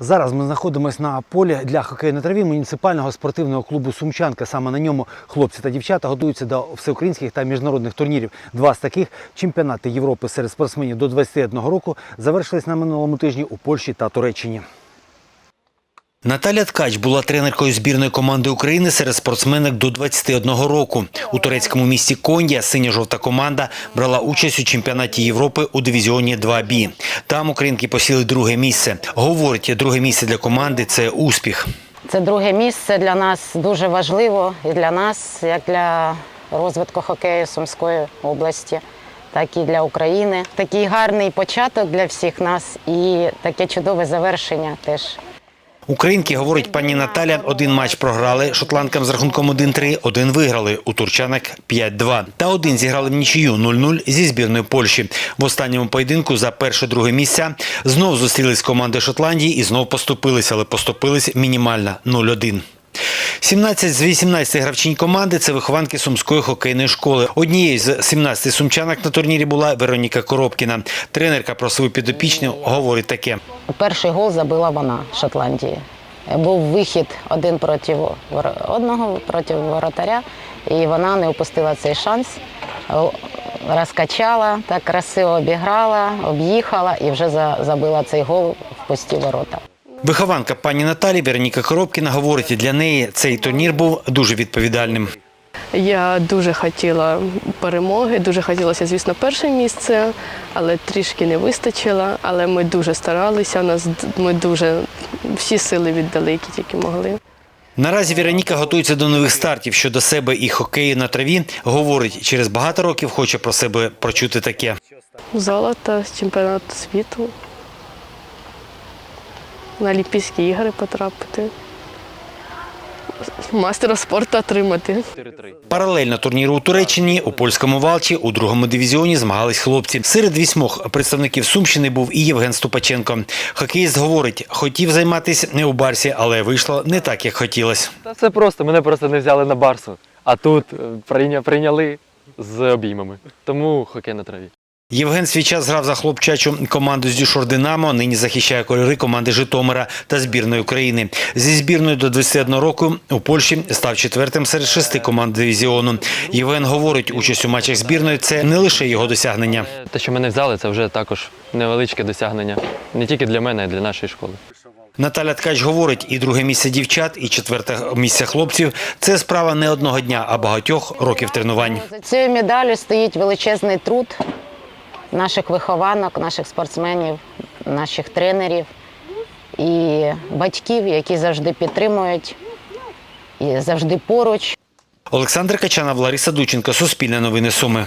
Зараз ми знаходимося на полі для хокею на траві муніципального спортивного клубу Сумчанка. Саме на ньому хлопці та дівчата готуються до всеукраїнських та міжнародних турнірів. Два з таких чемпіонати Європи серед спортсменів до 21 року завершились на минулому тижні у Польщі та Туреччині. Наталя Ткач була тренеркою збірної команди України серед спортсменок до 21 року. У турецькому місті Кондя синя-жовта команда брала участь у чемпіонаті Європи у дивізіоні 2Б. Там українки посіли друге місце. Говорить, друге місце для команди це успіх. Це друге місце для нас дуже важливо і для нас, як для розвитку хокею Сумської області, так і для України. Такий гарний початок для всіх нас і таке чудове завершення теж. Українки, говорить пані Наталя, один матч програли шотландкам з рахунком 1-3, один виграли у турчанок 5-2. Та один зіграли в нічию 0-0 зі збірною Польщі. В останньому поєдинку за перше-друге місця знов зустрілись команди Шотландії і знов поступились, але поступились мінімально 0-1. 17 з 18 гравчинь команди це вихованки Сумської хокейної школи. Однією з 17 сумчанок на турнірі була Вероніка Коробкіна. Тренерка про свою підопічну говорить таке. Перший гол забила вона Шотландії. Був вихід один проти одного проти воротаря, і вона не упустила цей шанс. Розкачала, так красиво обіграла, об'їхала і вже забила цей гол в пусті ворота. Вихованка пані Наталі Вероніка Коробкіна говорить, для неї цей турнір був дуже відповідальним. Я дуже хотіла перемоги, дуже хотілося, звісно, перше місце, але трішки не вистачило. Але ми дуже старалися. У нас ми дуже всі сили віддали, які тільки могли. Наразі Вероніка готується до нових стартів щодо себе і хокею на траві. Говорить, через багато років хоче про себе прочути таке. Золото з чемпіонату світу. На Олімпійські ігри потрапити. Мастера спорту отримати. Паралельно турніру у Туреччині у польському Валчі у другому дивізіоні змагались хлопці. Серед вісьмох представників Сумщини був і Євген Ступаченко. Хокеїст говорить, хотів займатися не у барсі, але вийшло не так, як хотілося. Та все просто, мене просто не взяли на барсу, а тут е, прийняли з обіймами. Тому хокей на траві. Євген свій час грав за хлопчачу команду з Дюшор Динамо. Нині захищає кольори команди Житомира та збірної України. Зі збірною до 21 року у Польщі став четвертим серед шести команд дивізіону. Євген говорить, участь у матчах збірної це не лише його досягнення. Те, що мене взяли, це вже також невеличке досягнення. Не тільки для мене, а й для нашої школи. Наталя Ткач говорить, і друге місце дівчат, і четверте місце хлопців це справа не одного дня, а багатьох років тренувань. За цією медаллю стоїть величезний труд наших вихованок, наших спортсменів, наших тренерів і батьків, які завжди підтримують і завжди поруч. Олександр Качанов, Лариса Дученко, Суспільне новини Суми.